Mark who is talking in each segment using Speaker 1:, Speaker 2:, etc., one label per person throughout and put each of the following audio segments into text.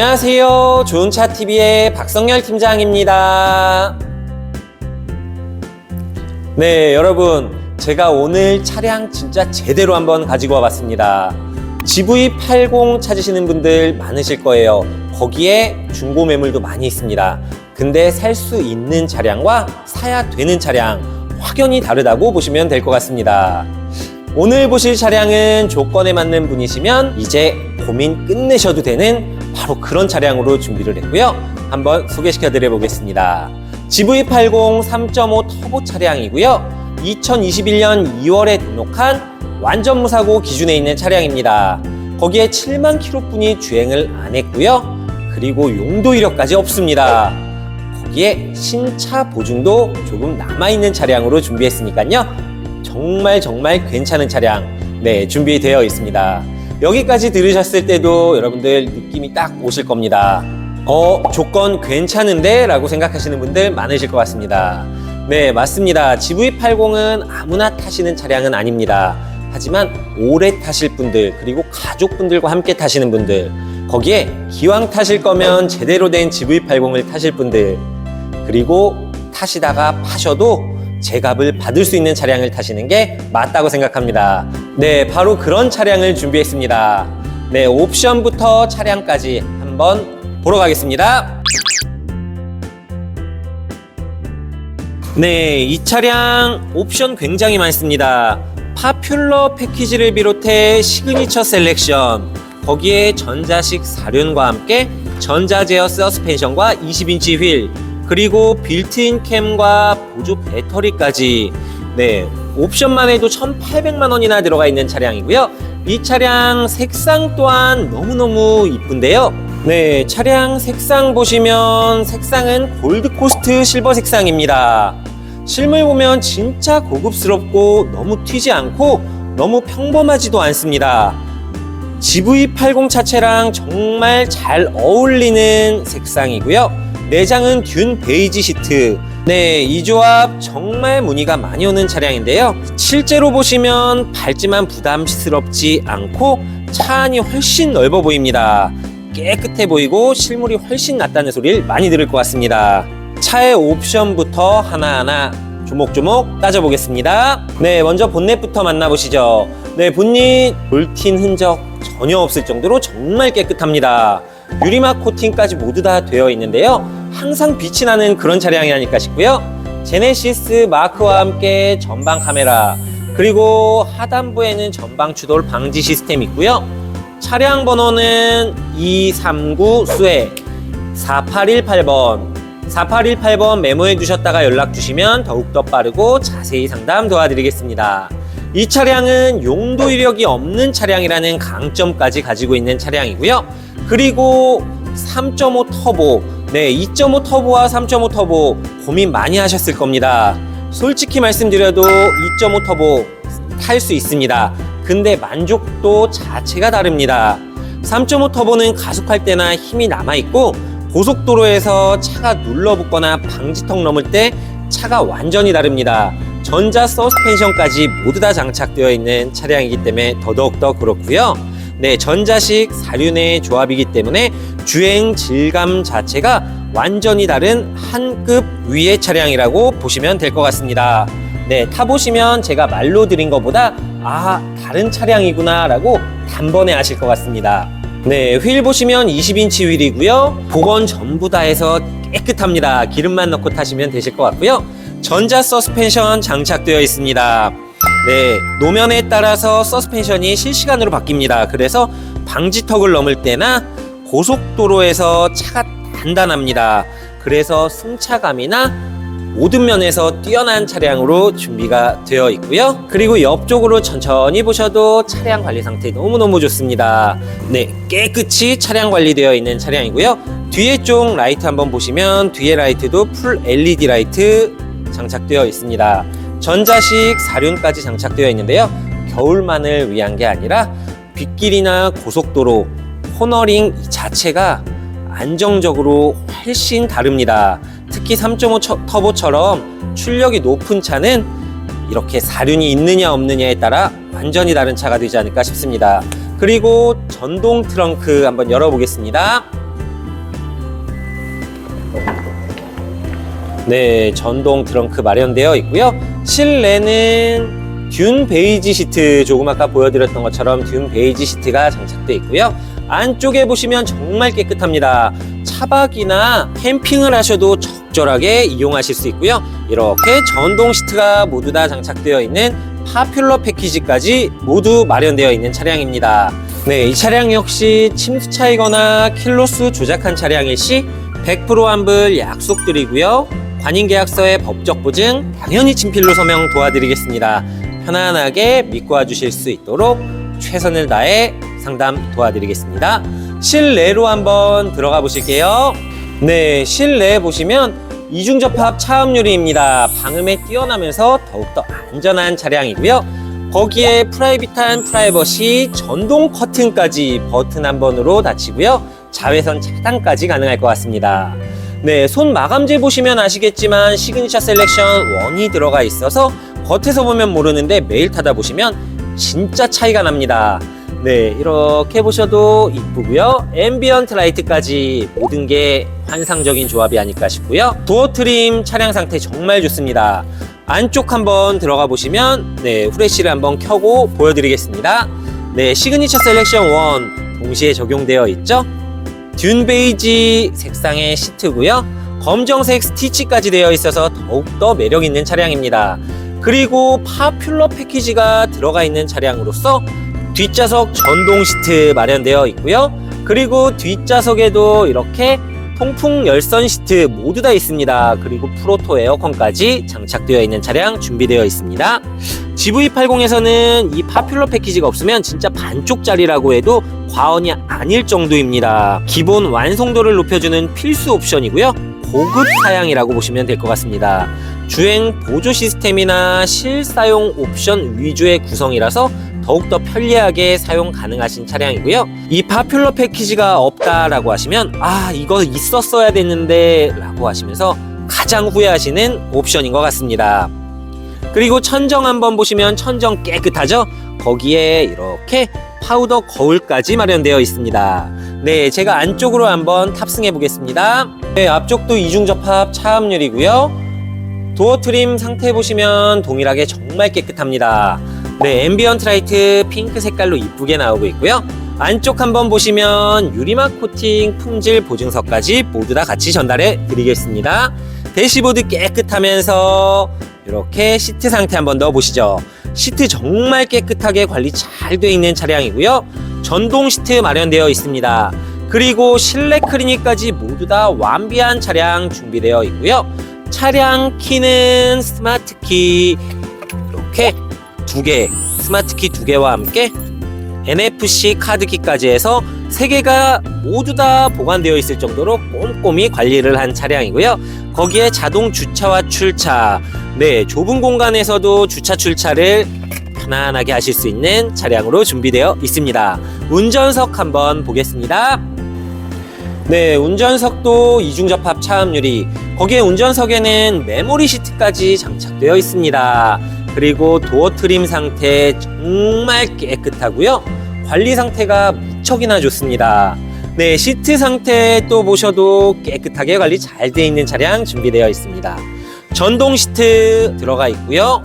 Speaker 1: 안녕하세요. 좋은차TV의 박성열 팀장입니다. 네, 여러분. 제가 오늘 차량 진짜 제대로 한번 가지고 와봤습니다. GV80 찾으시는 분들 많으실 거예요. 거기에 중고 매물도 많이 있습니다. 근데 살 수 있는 차량과 사야 되는 차량 확연히 다르다고 보시면 될 것 같습니다. 오늘 보실 차량은 조건에 맞는 분이시면 이제 고민 끝내셔도 되는 바로 그런 차량으로 준비를 했고요. 한번 소개시켜 드려 보겠습니다. GV80 3.5 터보 차량이고요. 2021년 2월에 등록한 완전 무사고 기준에 있는 차량입니다. 거기에 7만 킬로뿐이 주행을 안 했고요. 그리고 용도 이력까지 없습니다. 거기에 신차 보증도 조금 남아있는 차량으로 준비했으니까요. 정말 정말 괜찮은 차량 네 준비되어 있습니다. 여기까지 들으셨을 때도 여러분들 느낌이 딱 오실 겁니다. 어 조건 괜찮은데? 라고 생각하시는 분들 많으실 것 같습니다. 네 맞습니다. GV80은 아무나 타시는 차량은 아닙니다. 하지만 오래 타실 분들 그리고 가족분들과 함께 타시는 분들 거기에 기왕 타실 거면 제대로 된 GV80을 타실 분들 그리고 타시다가 파셔도 제값을 받을 수 있는 차량을 타시는 게 맞다고 생각합니다. 네, 바로 그런 차량을 준비했습니다. 네, 옵션부터 차량까지 한번 보러 가겠습니다. 네, 이 차량 옵션 굉장히 많습니다. 파퓰러 패키지를 비롯해 시그니처 셀렉션, 거기에 전자식 사륜과 함께 전자 제어 서스펜션과 20인치 휠, 그리고 빌트인 캠과 보조 배터리까지 네 옵션만 해도 1,800만 원이나 들어가 있는 차량이고요. 이 차량 색상 또한 너무너무 이쁜데요. 네 차량 색상 보시면 색상은 골드코스트 실버 색상입니다. 실물 보면 진짜 고급스럽고 너무 튀지 않고 너무 평범하지도 않습니다. GV80 차체랑 정말 잘 어울리는 색상이고요. 내장은 균 베이지 시트. 네, 이 조합 정말 문의가 많이 오는 차량인데요. 실제로 보시면 밟지만 부담스럽지 않고 차 안이 훨씬 넓어 보입니다. 깨끗해 보이고 실물이 훨씬 낫다는 소리를 많이 들을 것 같습니다. 차의 옵션부터 하나하나 조목조목 따져보겠습니다. 네, 먼저 본넷부터 만나보시죠. 네, 본닛 볼틴 흔적 전혀 없을 정도로 정말 깨끗합니다. 유리막 코팅까지 모두 다 되어 있는데요. 항상 빛이 나는 그런 차량이 아닐까 싶고요. 제네시스 마크와 함께 전방 카메라, 그리고 하단부에는 전방 추돌 방지 시스템 있고요. 차량 번호는 239 수에 4818번 4818번 메모해 두셨다가 연락 주시면 더욱더 빠르고 자세히 상담 도와드리겠습니다. 이 차량은 용도 이력이 없는 차량이라는 강점까지 가지고 있는 차량이고요. 그리고 3.5 터보, 네, 2.5 터보와 3.5 터보 고민 많이 하셨을 겁니다. 솔직히 말씀드려도 2.5 터보 탈 수 있습니다. 근데 만족도 자체가 다릅니다. 3.5 터보는 가속할 때나 힘이 남아있고 고속도로에서 차가 눌러붙거나 방지턱 넘을 때 차가 완전히 다릅니다. 전자 서스펜션까지 모두 다 장착되어 있는 차량이기 때문에 더더욱더 그렇고요. 네, 전자식 사륜의 조합이기 때문에 주행 질감 자체가 완전히 다른 한 급 위의 차량이라고 보시면 될 것 같습니다. 네, 타보시면 제가 말로 드린 것보다 아, 다른 차량이구나 라고 단번에 아실 것 같습니다. 네, 휠 보시면 20인치 휠이고요. 복원 전부 다 해서 깨끗합니다. 기름만 넣고 타시면 되실 것 같고요. 전자 서스펜션 장착되어 있습니다. 네, 노면에 따라서 서스펜션이 실시간으로 바뀝니다. 그래서 방지턱을 넘을 때나 고속도로에서 차가 단단합니다. 그래서 승차감이나 모든 면에서 뛰어난 차량으로 준비가 되어 있고요. 그리고 옆쪽으로 천천히 보셔도 차량 관리 상태 너무너무 좋습니다. 네, 깨끗이 차량 관리되어 있는 차량이고요. 뒤에 쪽 라이트 한번 보시면 뒤에 라이트도 풀 LED 라이트 장착되어 있습니다. 전자식 사륜까지 장착되어 있는데요. 겨울만을 위한 게 아니라 빗길이나 고속도로, 코너링 이 자체가 안정적으로 훨씬 다릅니다. 특히 3.5 터보처럼 출력이 높은 차는 이렇게 사륜이 있느냐 없느냐에 따라 완전히 다른 차가 되지 않을까 싶습니다. 그리고 전동 트렁크 한번 열어보겠습니다. 네, 전동 트렁크 마련되어 있고요. 실내는 듄 베이지 시트 조금 아까 보여드렸던 것처럼 듄 베이지 시트가 장착되어 있고요. 안쪽에 보시면 정말 깨끗합니다. 차박이나 캠핑을 하셔도 적절하게 이용하실 수 있고요. 이렇게 전동 시트가 모두 다 장착되어 있는 파퓰러 패키지까지 모두 마련되어 있는 차량입니다. 네, 이 차량 역시 침수 차이거나 킬로수 조작한 차량일 시 100% 환불 약속드리고요. 관인 계약서의 법적 보증 당연히 친필로 서명 도와드리겠습니다. 편안하게 믿고 와주실 수 있도록 최선을 다해 상담 도와드리겠습니다. 실내로 한번 들어가 보실게요. 네, 실내에 보시면 이중접합 차음유리입니다. 방음에 뛰어나면서 더욱더 안전한 차량이고요. 거기에 프라이빗한 프라이버시 전동 커튼까지 버튼 한 번으로 닫히고요. 자외선 차단까지 가능할 것 같습니다. 네, 손 마감재 보시면 아시겠지만 시그니처 셀렉션 원이 들어가 있어서 겉에서 보면 모르는데 매일 타다 보시면 진짜 차이가 납니다. 네, 이렇게 보셔도 이쁘고요. 앰비언트 라이트까지 모든 게 환상적인 조합이 아닐까 싶고요. 도어 트림 차량 상태 정말 좋습니다. 안쪽 한번 들어가 보시면 네, 후레쉬를 한번 켜고 보여드리겠습니다. 네, 시그니처 셀렉션 1 동시에 적용되어 있죠. 듄 베이지 색상의 시트고요. 검정색 스티치까지 되어 있어서 더욱더 매력 있는 차량입니다. 그리고 파퓰러 패키지가 들어가 있는 차량으로서 뒷좌석 전동 시트 마련되어 있고요. 그리고 뒷좌석에도 이렇게 통풍 열선 시트 모두 다 있습니다. 그리고 프로토 에어컨까지 장착되어 있는 차량 준비되어 있습니다. GV80에서는 이 파퓰러 패키지가 없으면 진짜 반쪽짜리라고 해도 과언이 아닐 정도입니다. 기본 완성도를 높여주는 필수 옵션이고요. 고급 사양이라고 보시면 될 것 같습니다. 주행 보조 시스템이나 실사용 옵션 위주의 구성이라서 더욱더 편리하게 사용 가능하신 차량이고요. 이 파퓰러 패키지가 없다라고 하시면 아 이거 있었어야 됐는데 라고 하시면서 가장 후회하시는 옵션인 것 같습니다. 그리고 천정 한번 보시면 천정 깨끗하죠? 거기에 이렇게 파우더 거울까지 마련되어 있습니다. 네, 제가 안쪽으로 한번 탑승해 보겠습니다. 네, 앞쪽도 이중 접합 차음률이고요. 도어 트림 상태 보시면 동일하게 정말 깨끗합니다. 네, 앰비언트 라이트 핑크 색깔로 이쁘게 나오고 있고요. 안쪽 한번 보시면 유리막 코팅 품질 보증서까지 모두 다 같이 전달해 드리겠습니다. 대시보드 깨끗하면서 이렇게 시트 상태 한번 넣어 보시죠. 시트 정말 깨끗하게 관리 잘 되어 있는 차량이고요. 전동 시트 마련되어 있습니다. 그리고 실내 크리닉까지 모두 다 완비한 차량 준비되어 있고요. 차량 키는 스마트 키 이렇게 두 개, 스마트 키 두 개와 함께 NFC 카드키까지 해서 세 개가 모두 다 보관되어 있을 정도로 꼼꼼히 관리를 한 차량이고요. 거기에 자동 주차와 출차, 네 좁은 공간에서도 주차 출차를 편안하게 하실 수 있는 차량으로 준비되어 있습니다. 운전석 한번 보겠습니다. 네, 운전석도 이중접합 차음유리. 거기에 운전석에는 메모리 시트까지 장착되어 있습니다. 그리고 도어 트림 상태 정말 깨끗하고요. 관리 상태가 무척이나 좋습니다. 네, 시트 상태 또 보셔도 깨끗하게 관리 잘 되어 있는 차량 준비되어 있습니다. 전동 시트 들어가 있고요.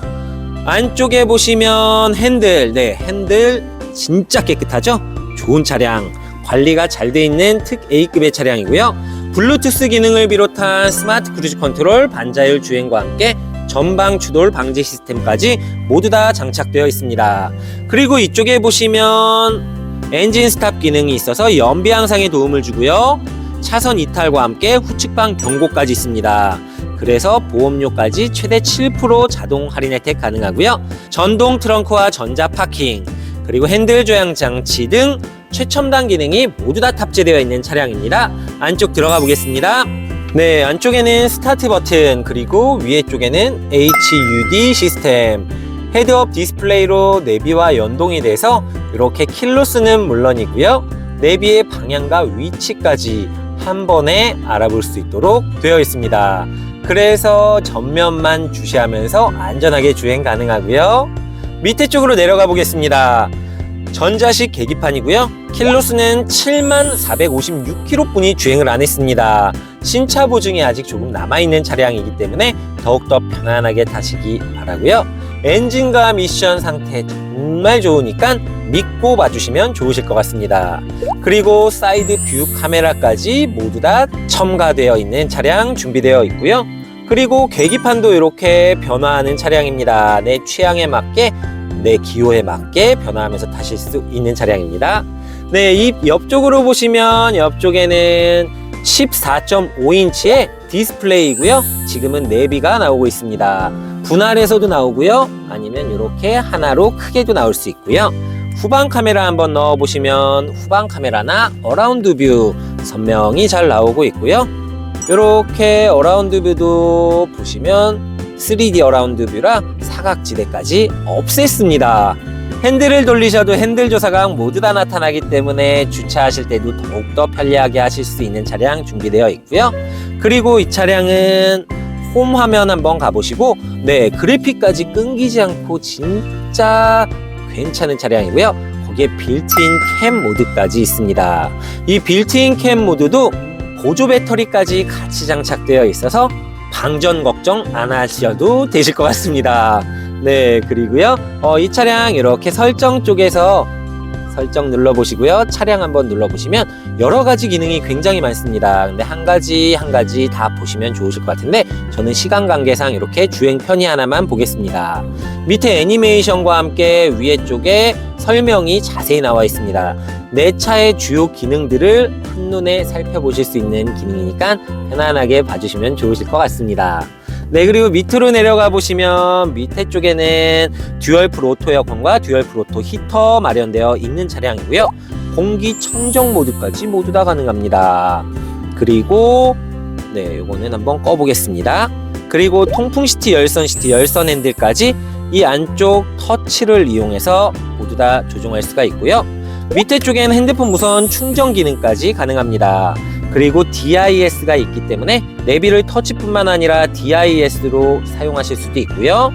Speaker 1: 안쪽에 보시면 핸들, 네, 핸들 진짜 깨끗하죠? 좋은 차량. 관리가 잘돼 있는 특 A급의 차량이고요. 블루투스 기능을 비롯한 스마트 크루즈 컨트롤, 반자율 주행과 함께 전방 추돌 방지 시스템까지 모두 다 장착되어 있습니다. 그리고 이쪽에 보시면 엔진 스탑 기능이 있어서 연비 향상에 도움을 주고요. 차선 이탈과 함께 후측방 경고까지 있습니다. 그래서 보험료까지 최대 7% 자동 할인 혜택 가능하고요. 전동 트렁크와 전자 파킹, 그리고 핸들 조향 장치 등 최첨단 기능이 모두 다 탑재되어 있는 차량입니다. 안쪽 들어가 보겠습니다. 네, 안쪽에는 스타트 버튼, 그리고 위에 쪽에는 HUD 시스템, 헤드업 디스플레이로 내비와 연동이 돼서 이렇게 킬로스는 물론이고요. 내비의 방향과 위치까지 한 번에 알아볼 수 있도록 되어 있습니다. 그래서 전면만 주시하면서 안전하게 주행 가능하고요. 밑에 쪽으로 내려가 보겠습니다. 전자식 계기판이고요. 킬로수는 7만 456km뿐이 주행을 안 했습니다. 신차 보증이 아직 조금 남아있는 차량이기 때문에 더욱더 편안하게 타시기 바라고요. 엔진과 미션 상태 정말 좋으니까 믿고 봐주시면 좋으실 것 같습니다. 그리고 사이드 뷰 카메라까지 모두 다 첨가되어 있는 차량 준비되어 있고요. 그리고 계기판도 이렇게 변화하는 차량입니다. 내 취향에 맞게 내 기호에 맞게 변화하면서 타실 수 있는 차량입니다. 네, 이 옆쪽으로 보시면 옆쪽에는 14.5인치의 디스플레이고요. 지금은 내비가 나오고 있습니다. 분할해서도 나오고요. 아니면 이렇게 하나로 크게도 나올 수 있고요. 후방 카메라 한번 넣어 보시면 후방 카메라나 어라운드 뷰 선명히 잘 나오고 있고요. 이렇게 어라운드 뷰도 보시면 3D 어라운드 뷰라 사각지대까지 없앴습니다. 핸들을 돌리셔도 핸들 조사각 모두 다 나타나기 때문에 주차하실 때도 더욱더 편리하게 하실 수 있는 차량 준비되어 있고요. 그리고 이 차량은 홈 화면 한번 가보시고 네 그래픽까지 끊기지 않고 진짜 괜찮은 차량이고요. 거기에 빌트인 캠 모드까지 있습니다. 이 빌트인 캠 모드도 보조 배터리까지 같이 장착되어 있어서 방전 걱정 안 하셔도 되실 것 같습니다. 네, 그리고요. 어, 이 차량 이렇게 설정 쪽에서 설정 눌러보시고요. 차량 한번 눌러보시면 여러 가지 기능이 굉장히 많습니다. 근데 한 가지 한 가지 다 보시면 좋으실 것 같은데 저는 시간 관계상 이렇게 주행 편의 하나만 보겠습니다. 밑에 애니메이션과 함께 위에 쪽에 설명이 자세히 나와 있습니다. 내 차의 주요 기능들을 한눈에 살펴보실 수 있는 기능이니까 편안하게 봐주시면 좋으실 것 같습니다. 네, 그리고 밑으로 내려가 보시면 밑에 쪽에는 듀얼 프로토 에어컨과 듀얼 프로토 히터 마련되어 있는 차량이고요. 공기 청정 모드까지 모두 다 가능합니다. 그리고 네, 요거는 한번 꺼보겠습니다. 그리고 통풍 시트, 열선 시트, 열선 핸들까지 이 안쪽 터치를 이용해서 모두 다 조종할 수가 있고요. 밑에 쪽에는 핸드폰 무선 충전 기능까지 가능합니다. 그리고 DIS가 있기 때문에 내비를 터치뿐만 아니라 DIS로 사용하실 수도 있고요.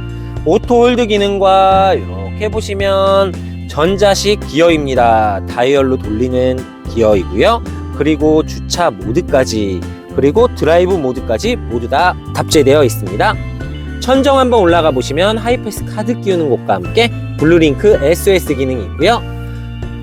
Speaker 1: 오토 홀드 기능과 이렇게 보시면 전자식 기어입니다. 다이얼로 돌리는 기어이고요. 그리고 주차 모드까지 그리고 드라이브 모드까지 모두 다 탑재되어 있습니다. 천정 한번 올라가 보시면 하이패스 카드 끼우는 곳과 함께 블루링크 SOS 기능이 있고요.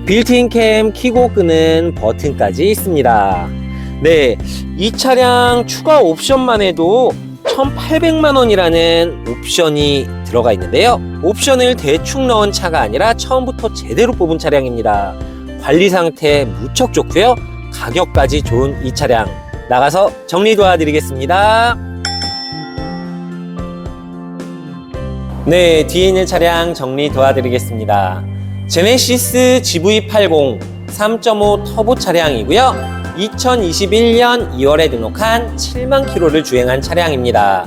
Speaker 1: 빌트인 캠 키고 끄는 버튼까지 있습니다. 네, 이 차량 추가 옵션만 해도 1,800만 원이라는 옵션이 들어가 있는데요. 옵션을 대충 넣은 차가 아니라 처음부터 제대로 뽑은 차량입니다. 관리 상태 무척 좋고요. 가격까지 좋은 이 차량 나가서 정리 도와드리겠습니다. 네, 뒤에 있는 차량 정리 도와드리겠습니다. 제네시스 GV80 3.5 터보 차량이고요. 2021년 2월에 등록한 7만 킬로를 주행한 차량입니다.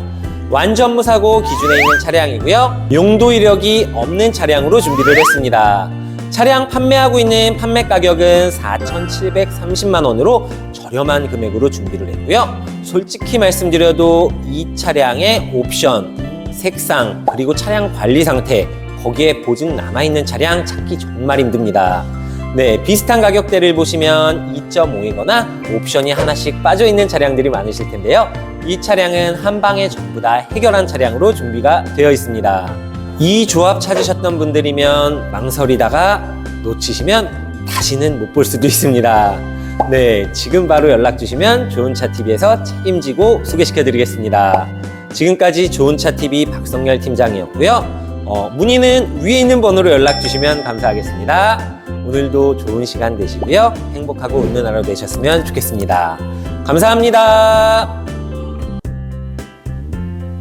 Speaker 1: 완전 무 사고 기준에 있는 차량이고요. 용도 이력이 없는 차량으로 준비를 했습니다. 차량 판매하고 있는 판매 가격은 4,730만 원으로 저렴한 금액으로 준비를 했고요. 솔직히 말씀드려도 이 차량의 옵션, 색상, 그리고 차량 관리 상태, 거기에 보증 남아있는 차량 찾기 정말 힘듭니다. 네, 비슷한 가격대를 보시면 2.5이거나 옵션이 하나씩 빠져있는 차량들이 많으실 텐데요. 이 차량은 한 방에 전부 다 해결한 차량으로 준비가 되어 있습니다. 이 조합 찾으셨던 분들이면 망설이다가 놓치시면 다시는 못 볼 수도 있습니다. 네, 지금 바로 연락 주시면 좋은차TV에서 책임지고 소개시켜 드리겠습니다. 지금까지 좋은차TV 박성열 팀장이었고요. 어, 문의는 위에 있는 번호로 연락 주시면 감사하겠습니다. 오늘도 좋은 시간 되시고요. 행복하고 웃는 하루 되셨으면 좋겠습니다. 감사합니다.